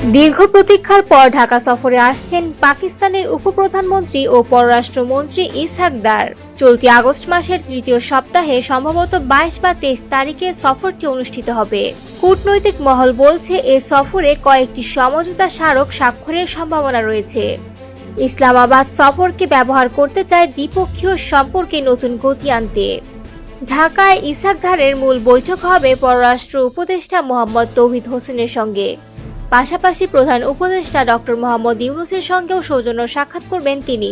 দীর্ঘ প্রতীক্ষার পর ঢাকা সফরে আসছেন পাকিস্তানের উপপ্রধানমন্ত্রী ও পররাষ্ট্রমন্ত্রী ইসহাক দার। চলতি আগস্ট মাসের তৃতীয় সপ্তাহে সম্ভবত বাইশ বা তেইশ তারিখে সফরটি অনুষ্ঠিত হবে। কূটনৈতিক মহল বলছে, এ সফরে কয়েকটি সমঝোতা স্মারক স্বাক্ষরের সম্ভাবনা রয়েছে। ইসলামাবাদ সফরকে ব্যবহার করতে চায় দ্বিপক্ষীয় সম্পর্কে নতুন গতি আনতে। ঢাকায় ইসাকধারের মূল বৈঠক হবে পররাষ্ট্র উপদেষ্টা মোহাম্মদ তৌহিদ হোসেনের সঙ্গে। পাশাপাশি প্রধান উপদেষ্টা ডক্টর মোহাম্মদ ইউনুসের সঙ্গেও সৌজন্য সাক্ষাৎ করবেন তিনি।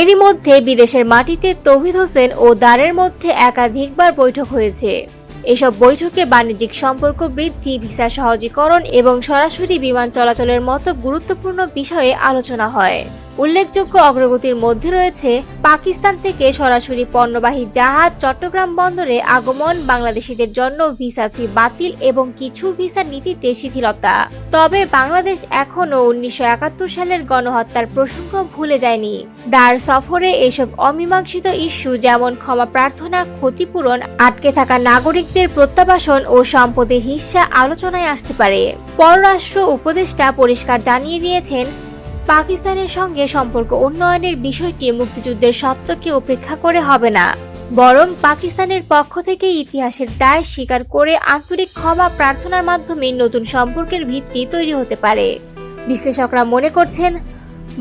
এরই মধ্যে বিদেশের মাটিতে তৌহিদ হোসেন ও দ্বারের মধ্যে একাধিকবার বৈঠক হয়েছে। এসব বৈঠকে বাণিজ্যিক সম্পর্ক বৃদ্ধি, ভিসা সহজীকরণ এবং সরাসরি বিমান চলাচলের মতো গুরুত্বপূর্ণ বিষয়ে আলোচনা হয়। উল্লেখযোগ্য অগ্রগতির মধ্যে রয়েছে পাকিস্তান থেকে সরাসরি পণ্যবাহী জাহাজ চট্টগ্রাম বন্দরে আগমন, বাংলাদেশিদের জন্য ভিসা ফি বাতিল এবং কিছু ভিসা নীতিতে শিথিলতা। তবে বাংলাদেশ এখনও উনিশশো একাত্তর সালের গণহত্যার প্রসঙ্গ ভুলে যায়নি। দার সফরে এসব অমীমাংসিত ইস্যু যেমন ক্ষমা প্রার্থনা, ক্ষতিপূরণ, আটকে থাকা নাগরিকদের প্রত্যাবাসন ও সম্পদের হিস্সা আলোচনায় আসতে পারে। পররাষ্ট্র উপদেষ্টা পরিষ্কার জানিয়ে দিয়েছেন পাকিস্তানের সঙ্গে সম্পর্ক উন্নয়নের বিষয়টি মুক্তিযুদ্ধের সত্যকে উপেক্ষা করে হবে না, বরং পাকিস্তানের পক্ষ থেকে ইতিহাসের দায় স্বীকার করে আন্তরিক ক্ষমা প্রার্থনার মাধ্যমে নতুন সম্পর্কের ভিত্তি তৈরি হতে পারে। বিশ্লেষকরা মনে করছেন,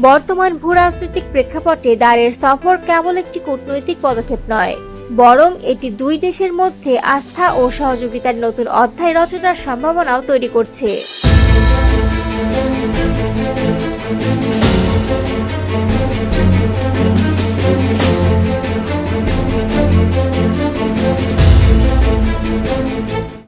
বর্তমান ভূ রাজনৈতিক প্রেক্ষাপটে দাঁড়ের সফর কেবল একটি কূটনৈতিক পদক্ষেপ নয়, বরং এটি দুই দেশের মধ্যে আস্থা ও সহযোগিতার নতুন অধ্যায় রচনার সম্ভাবনাও তৈরি করছে।